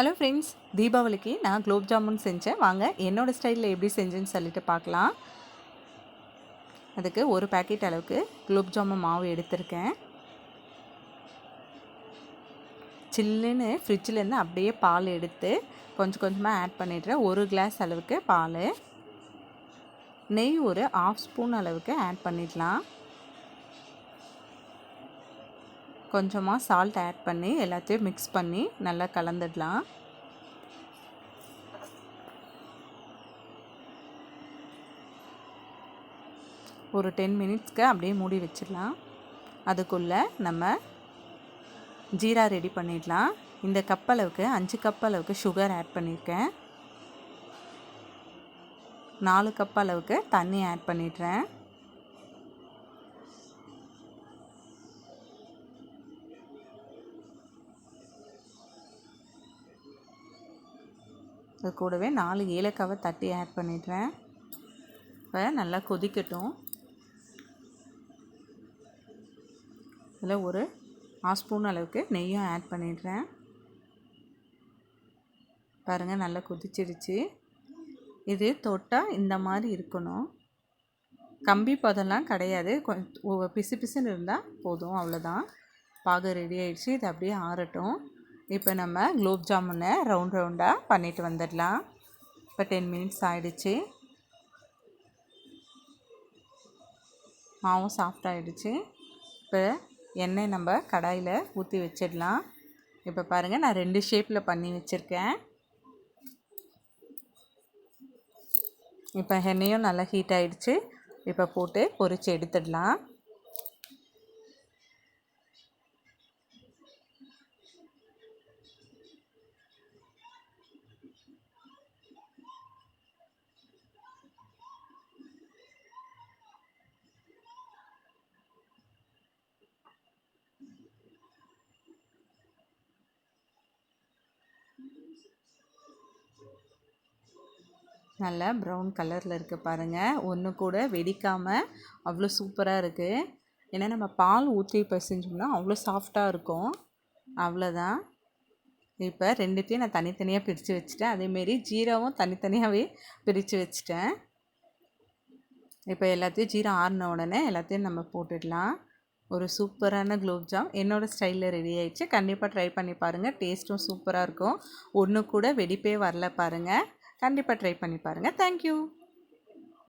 Hello friends தீபாவளிக்கு நான் குலோப் ஜாமுன் செஞ்சேன். வாங்க என்னோடய ஸ்டைலில் எப்படி செஞ்சேன்னு சொல்லிட்டு பார்க்கலாம். அதுக்கு ஒரு பேக்கெட் அளவுக்கு குலோப் ஜாமுன் மாவு எடுத்திருக்கேன். சில்லுன்னு ஃப்ரிட்ஜிலேருந்து அப்படியே பால் எடுத்து கொஞ்சம் கொஞ்சமாக ஆட் பண்ணிடுறேன். ஒரு கிளாஸ் அளவுக்கு பால். நெய் ஒரு ஆஃப் ஸ்பூன் அளவுக்கு ஆட் பண்ணிடலாம். கொஞ்சமாக சால்ட் ஆட் பண்ணி எல்லாத்தையும் மிக்ஸ் பண்ணி நல்லா கலந்துடலாம். ஒரு டென் மினிட்ஸ்க்கு அப்படியே மூடி வச்சிடலாம். அதுக்குள்ளே நம்ம ஜீரா ரெடி பண்ணிடலாம். இந்த கப் அளவுக்கு அஞ்சு கப் அளவுக்கு சுகர் ஆட் பண்ணியிருக்கேன் நாலு கப் அளவுக்கு தண்ணி ஆட் பண்ணிடுறேன். இது கூடவே நாலு ஏலக்காவை தட்டி ஆட் பண்ணிடுறேன். இப்போ நல்லா கொதிக்கட்டும். இதில் ஒரு ஆஃப் ஸ்பூன் அளவுக்கு நெய்யும் ஆட் பண்ணிடுறேன். பாருங்கள் நல்லா கொதிச்சிடுச்சு. இது தொட்டால் இந்த மாதிரி இருக்கணும். கம்பி பதம்லாம் கிடையாது. கொஞ்சம் பிசு பிசுன்னு இருந்தால் போதும் அவ்வளோதான் பாகு ரெடி ஆகிடுச்சு இது அப்படியே ஆறட்டும். இப்போ நம்ம குலோப் ஜாமுனை ரவுண்ட் ரவுண்டாக பண்ணிட்டு வந்துடலாம். இப்போ டென் மினிட்ஸ் ஆகிடுச்சு மாவும் சாஃப்ட் ஆகிடுச்சு இப்போ எண்ணெய் நம்ம கடாயில் ஊற்றி வச்சிடலாம். இப்போ பாருங்கள் நான் ரெண்டு ஷேப்பில் பண்ணி வச்சுருக்கேன். இப்போ எண்ணெயும் நல்லா ஹீட் ஆகிடுச்சு இப்போ போட்டு பொறிச்சு எடுத்துடலாம். நல்லா ப்ரௌன் கலரில் இருக்குது பாருங்கள் ஒன்று கூட வெடிக்காமல் அவ்வளோ சூப்பராக இருக்குது ஏன்னா நம்ம பால் ஊற்றி செஞ்சோம்னா அவ்வளோ சாஃப்டாக இருக்கும். அவ்வளோதான் இப்போ ரெண்டுத்தையும் நான் தனித்தனியாக பிரித்து வச்சுட்டேன். அதேமாரி ஜீராவும் தனித்தனியாகவே பிரித்து வச்சுட்டேன். இப்போ எல்லாத்தையும் ஜீரா ஆறின உடனே எல்லாத்தையும் நம்ம போட்டுடலாம். ஒரு சூப்பரான குலோப்ஜாம் என்னோடய ஸ்டைலில் ரெடி ஆயிடுச்சு. கண்டிப்பாக ட்ரை பண்ணி பாருங்கள் டேஸ்ட்டும் சூப்பராக இருக்கும். ஒன்று கூட வெடிப்பே வரல பாருங்கள் கண்டிப்பாக ட்ரை பண்ணி பாருங்கள் தேங்க்யூ